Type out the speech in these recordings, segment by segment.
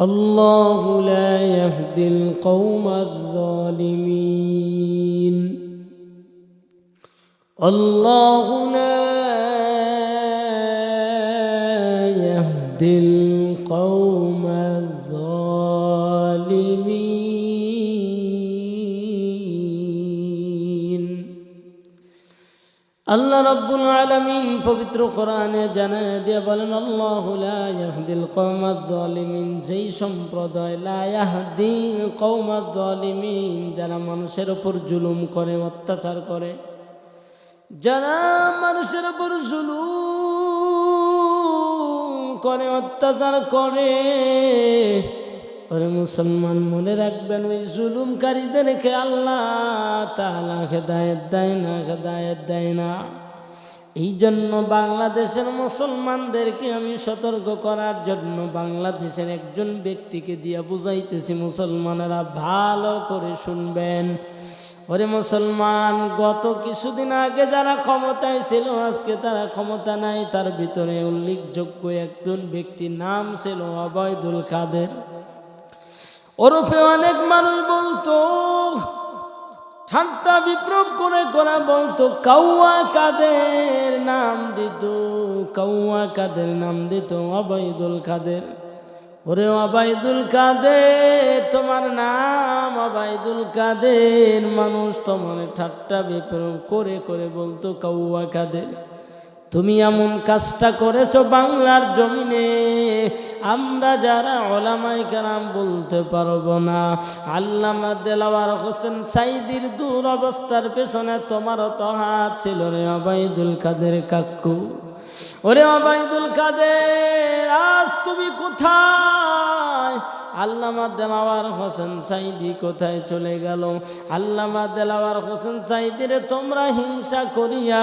الله لا يهدي القوم الظالمين. الله لا يهدي আল্লাহ রব্বুল আলামিন পবিত্র কোরআনে জানায় দিয়ে বলেন, আল্লাহ লা ইয়াহদিল কওমাজ জালিমিন যেই সম্প্রদায় লা ইয়াহদি কওমাজ জালিমিন যারা মানুষের ওপর জুলুম করে, অত্যাচার করে, যারা মানুষের ওপর জুলুম করে, অত্যাচার করে ওরে মুসলমান মনে রাখবেন, ওই জুলুমকারীদেরকে আল্লাহ তালা হেদায়ত দেয় না, হেদায়ত দেয় না। এই জন্য বাংলাদেশের মুসলমানদেরকে আমি সতর্ক করার জন্য বাংলাদেশের একজন ব্যক্তিকে দিয়া বুঝাইতেছি, মুসলমানেরা ভালো করে শুনবেন। ওরে মুসলমান, গত কিছুদিন আগে যারা ক্ষমতায় ছিল, আজকে তারা ক্ষমতা নাই, তার ভিতরে উল্লেখযোগ্য একজন ব্যক্তির নাম ছিল অবৈদুল কাদের। ওরফে অনেক মানুষ বলতো, ঠাট্টা বিপ্লব করে করা বলতো, কাউয়া কাদের নাম দিত, কাউয়া কাদের নাম দিত অবৈদুল কাদের। ওরে অবাইদুল কাদের, তোমার নাম অবাইদুল কাদের। মানুষ তোমার ঠাট্টা বিপ্লব করে করে বলতো, কাউয়া কাদের। তুমি এমন কাজটা করেছ বাংলার জমিনে। আমরা যারা ওলামাই কারাম বলতে পারব না। আল্লামা দেলাওয়ার হোসেন সাইদির দূর অবস্থার পেছনে তোমারও তো হাত ছিল রে অবাইদুল কাদের কাকু। ওরে অবাইদুল কাদের, আজ তুমি কোথায়? আল্লামা দেলাওয়ার হোসেন সাইদি কোথায় চলে গেল? আল্লামা দেলাওয়ার হোসেন সাইদিরে তোমরা হিংসা করিয়া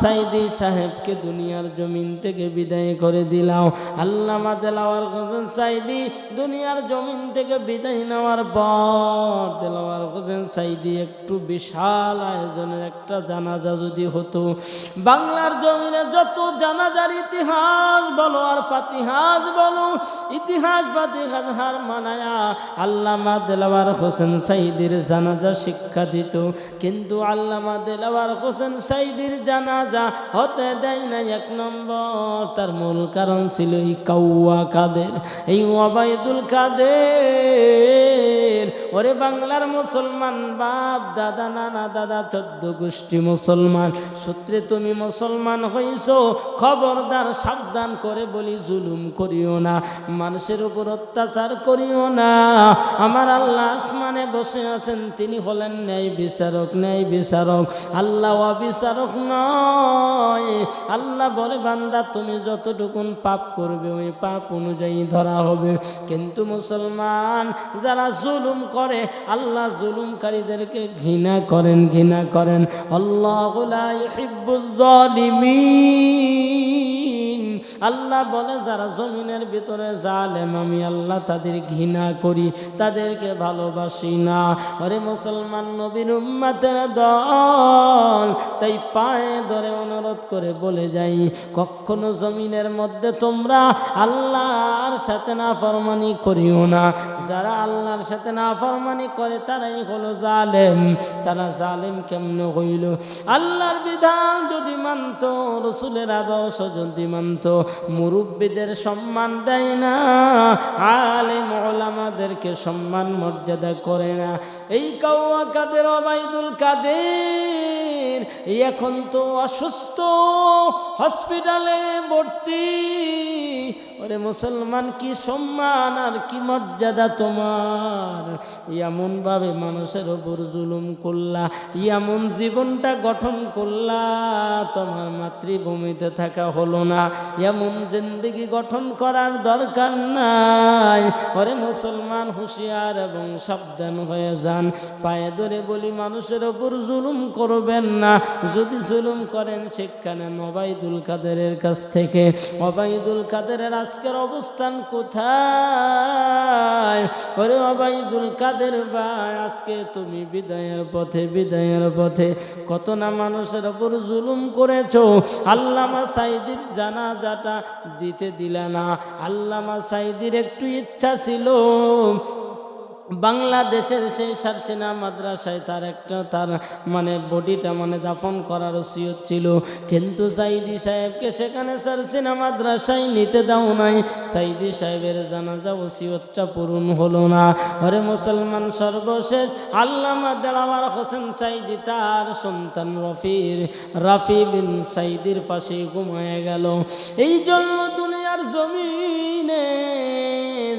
সাইদি সাহেবকে দুনিয়ার জমিন থেকে বিদায় করে দিলাও। আল্লামা দেলাওয়ার হোসেন সাইদি দুনিয়ার জমিন থেকে বিদায় নেওয়ার পর দেলাওয়ার হোসেন সাইদি একটু বিশাল আয়োজনের একটা জানাজা যদি হতো, বাংলার জমিনে যত জানাজার ইতিহাস বলো আর পাতিহাস বলো। ইতিহাস পাতিহাস হার মানায়া আল্লামা দেলাওয়ার হোসেন সাইদির জানাজা শিক্ষা দিত। কিন্তু আল্লামা দেলাওয়ার হোসেন সাইদির জানাজা হতে দেয় না এক নম্বর। তার মূল কারণ ছিল এই কাউয়া কাদের, এই ওবায়দুল কাদের। ওরে বাংলার মুসলমান, বাপ, দাদা, নানা, দাদা, চোদ্দ গোষ্ঠী মুসলমান, সূত্রে তুমি মুসলমান হইছো, খবরদার সাবধান করে বলি, জুলুম করিও না, মানুষের উপর অত্যাচার করিও না, আমার আল্লাহ আসমানে বসে আছেন, তিনি হলেন ন্যায় বিচারক ন্যায় বিচারক, আল্লাহ অবিচারক নয়, আল্লাহ বলে, বান্দা, তুমি যতটুকুন পাপ করবে, ওই পাপ অনুযায়ী ধরা হবে, কিন্তু মুসলমান, যারা জুলুম করে আল্লাহ জুলুমকারীদেরকে ঘৃণা করেন ঘৃণা করেন। আল্লাহ জালিমিন। আল্লাহ বলে, যারা জমিনের ভিতরে জালেম, আমি আল্লাহ তাদের ঘৃণা করি, তাদেরকে ভালোবাসি না। আরে মুসলমান নবীর উম্মাতের দল। তাই পায়ে ধরে অনুরোধ করে বলে যাই, কখনো জমিনের মধ্যে তোমরা আল্লাহর সাথে না ফরমানি করিও না। যারা আল্লাহর সাথে না ফরমানি করে, তারাই হলো জালেম। তারা জালেম কেমন হইল? আল্লাহর বিধান যদি মানত, রসুলের আদর্শ যদি মানত মুরব্বীদের সম্মান দেয় না আলে মোলামাদেরকে সম্মান মর্যাদা করে না। এই কাউয়া কাদের অবাইদুল কাদের এখন তো অসুস্থ, হসপিটালে ভর্তি। ওরে মুসলমান, কি সম্মান আর কি মর্যাদা তোমার? এমনভাবে মানুষের ওপর জুলুম করলা, এমন জীবনটা গঠন করলা, তোমার মাতৃভূমিতে থাকা হলো না। এমন জিন্দগি গঠন করার দরকার নাই। ওরে মুসলমান, হুঁশিয়ার এবং সাবধান হয়ে যান। পায়ে ধরে বলি, মানুষের ওপর জুলুম করবেন না। যদি জুলুম করেন সেখানে নবাইদুল কাদেরের কাছ থেকে। অবাইদুল কাদেরের আজকের অবস্থান কোথায়? ওরে অবাইদুল কাদের ভাই, আজকে তুমি বিদায়ের পথে বিদায়ের পথে কত না মানুষের ওপর জুলুম করেছ? আল্লামা সাইদির জানাজাটা দিতে দিলা না। আল্লামা সাইদির একটু ইচ্ছা ছিল। বাংলাদেশের সেই সারসিনা মাদ্রাসায় তার একটা তার মানে বডিটা মানে দাফন করার ওসিয়ত ছিল। কিন্তু সাইদি সাহেবকে সেখানে সারসিনা মাদ্রাসায় নিতে দাও নাই। সাইদি সাহেবের জানাজা ওসিয়তটা পূরণ হলো না। আরে মুসলমান সর্বশেষ আল্লামা দেলাওয়ার হোসেন সাইদি তার সন্তান রফির, রাফি বিন সাইদির পাশে ঘুমায় গেল। এই জন্য দুনিয়ার জমিনে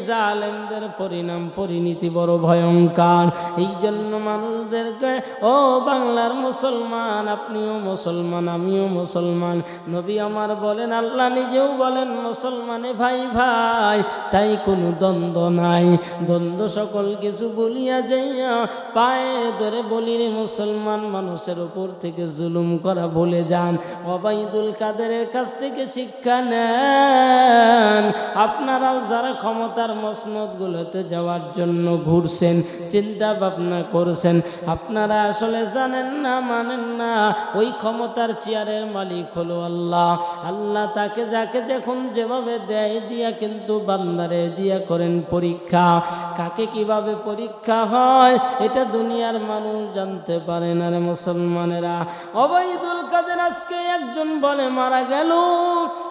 জালেমদের পরিণাম, পরিণতি বড় ভয়ঙ্কর। এই জন্য মানুষদেরকে, ও বাংলার মুসলমান, আপনিও মুসলমান, আমিও মুসলমান। নবী আমার বলেন, আল্লাহ নিজেও বলেন, মুসলমানে ভাই ভাই, তাই কোনো দ্বন্দ্ব নাই। দ্বন্দ্ব সকল কিছু বলিয়া যাইয়া পায়ে ধরে বলি রে মুসলমান মানুষের উপর থেকে জুলুম করা ভুলে যান। অবাইদুল কাদেরের কাছ থেকে শিক্ষা নেন। আপনারাও যারা ক্ষমতার মসনদগুলোতে যাওয়ার জন্য ঘুরছেন চিন্তা ভাবনা করছেন। আপনারা আসলে জানেন না, মানেন না, ওই ক্ষমতার চেয়ারের মালিক হলো আল্লাহ। আল্লাহ তাকে যাকে যখন যেভাবে দেয় দিয়া কিন্তু বান্দারে দিয়া করেন পরীক্ষা। কাকে কীভাবে পরীক্ষা হয়, এটা দুনিয়ার মানুষ জানতে পারে না রে মুসলমানেরা। অবৈদুল কাদের আজকে একজন বলে মারা গেল,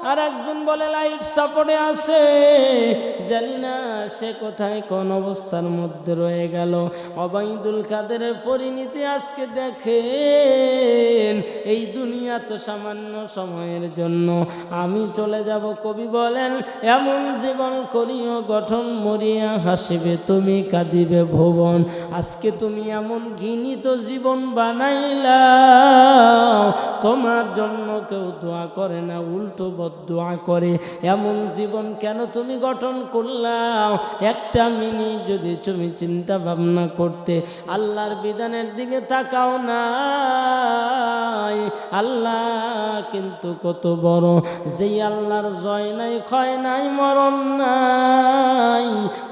আর একজন বলে লাইট সাপোর্টে আসে জানি না সে কোথায় কোন অবস্থার মধ্যে রয়ে গেল। অবাইদুল কাদেরের পরিণতি আজকে দেখেন, এই দুনিয়া তো সামান্য সময়ের জন্য। আমি চলে যাব, কবি বলেন, এমন জীবন করিও, গঠন মরিয়া হাসিবে, তুমি কাঁদিবে ভুবন। আজকে তুমি এমন ঘৃণিত জীবন বানাইলা তোমার জন্য কেউ দোয়া করে না, উল্টো বদোয়া করে। এমন জীবন কেন তুমি গঠন করলাম। একটা মিনিট যদি তুমি চিন্তা ভাবনা করতে আল্লাহর বিধানের দিকে তাকাও না আল্লাহ কিন্তু কত বড়, যেই আল্লাহর জয় নাই, ক্ষয় নাই, মরণ নাই।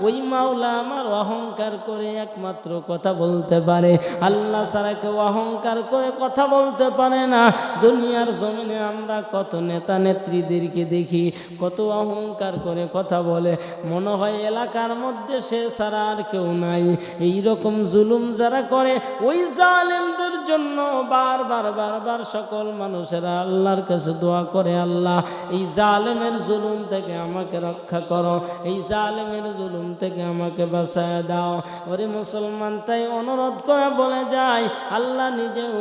ওই মাওলা আমার অহংকার করে একমাত্র কথা বলতে পারে। আল্লাহ ছাড়া কেউ অহংকার করে কথা বলতে পারে না। দুনিয়ার জমিনে আমরা কত নেতা নেত্রীদেরকে দেখি, কত অহংকার করে কথা বলে। মনে হয় এলাকার মধ্যে সে ছাড়া আর কেউ নাই। এই রকম জুলুম যারা করে, ওই জালেমদের জন্য বারবার বারবার সকল মানুষেরা আল্লাহর কাছে দোয়া করে, আল্লাহ, এই জালেমের জুলুম থেকে আমাকে রক্ষা করো, এই জালেমের জুলুম থেকে আমাকে বাঁচায় দাও। ওরে মুসলমান, তাই অনুরোধ করে বলে যায় আল্লাহ নিজেও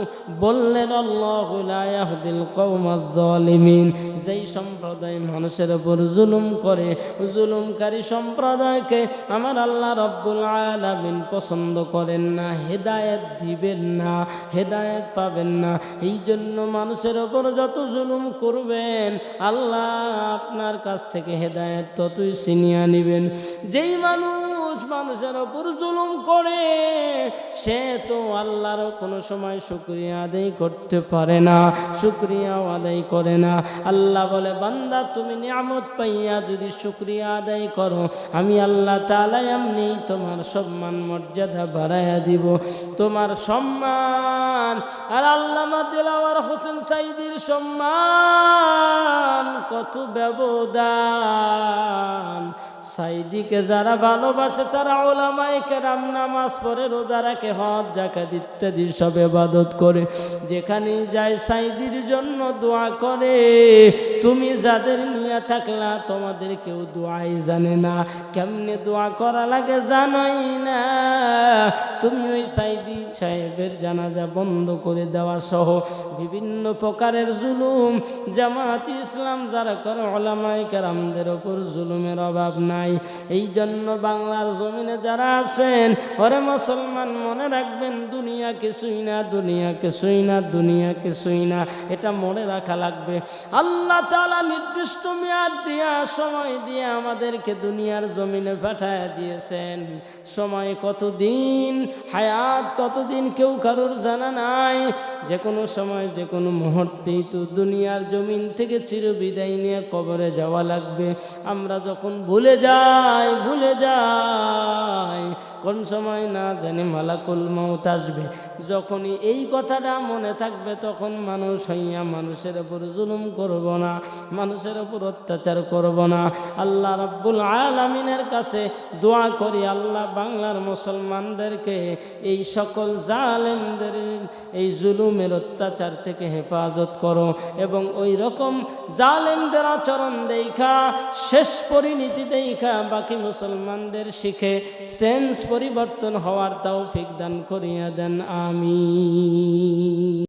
বললেন, আল্লাহ দিল কৌমিন যেই সম্প্রদায় মানুষের উপর জুলুম করে জুলুমকারী সম্প্রদায়কে আমার আল্লাহ রব্বুল আলামিন পছন্দ করেন না, হেদায়েত দিবেন না, হেদায়েত পাবেন না। এই জন্য মানুষের ওপর যত জুলুম করবেন, আল্লাহ আপনার কাছ থেকে হেদায়ত ততই ছিনিয়ে নিবেন যেই মানুষ মানুষের ওপর জুলুম করে, সে তো আল্লাহর কোনো সময় শুক্রিয়া আদায় করতে পারে না, শুক্রিয়াও আদায় করে না। আল্লাহ বলে, বান্দা, তুমি নিয়ামত পাইয়া যদি শুক্রিয়া আদায় করো, আমি আল্লাহ তালা এমনি তোমার সম্মান মর্যাদা বাড়াইয়া দিব। তোমার সম্মান আর আল্লামা দিলাওয়ার হোসেন সাইদির সম্মান কত ব্যবধান। সাইদিকে যারা ভালোবাসে তারা ওলামাই কেরাম নামাজ পরে রোজা রাখে, হজ, জাকাত ইত্যাদি সব এবাদত করে। যেখানে যায় সাইদির জন্য দোয়া করে। তুমি যাদের নিয়ে থাকলা, তোমাদের কেউ দোয়াই জানে না। কেমনে দোয়া করা লাগে জানোই না। তুমি ওই সাইদি সাহেবের জানাজা বন্ধ করে দেওয়া সহ বিভিন্ন প্রকারের জুলুম, জামাত ইসলাম, যারা করে ওলামাই কেরামদের ওপর জুলুমের অভাব নাই। এই জন্য বাংলার জমিনে যারা আছেন, ওরে মুসলমান মনে রাখবেন, দুনিয়া কিছুই না, দুনিয়া কিছুই না, দুনিয়া কিছুই না। এটা মনে রাখা লাগবে। আল্লাহ তালা নির্দিষ্ট মেয়াদ দিয়া সময় দিয়ে আমাদেরকে দুনিয়ার জমিনে পাঠায় দিয়েছেন। সময় কতদিন? হায়াত কতদিন? কেউ কারোর জানা নাই। যে কোনো সময়, যে কোনো মুহূর্তেই তো দুনিয়ার জমিন থেকে চিরবিদায় নিয়ে কবরে যাওয়া লাগবে। আমরা যখন ভুলে যাই ভুলে যাই, কোন সময় না জানি মালাকুল মৌত আসবে। যখনই এই কথাটা মনে থাকবে, তখন মানুষ হইয়া মানুষের উপর জুলুম করব না, মানুষের উপর অত্যাচার করব না। আল্লাহ রাব্বুল আলামিনের কাছে দোয়া করি, আল্লাহ বাংলার মুসলমানদেরকে, এই সকল জালেমদের, এই জুলুমের অত্যাচার থেকে হেফাজত করো এবং ওই রকম জালেমদের আচরণ দেখা, শেষ পরিণতি দেখা বাকি মুসলমানদের শিখে সেন্স পরিবর্তন হওয়ার তৌফিক দান করিয়া দেন আমি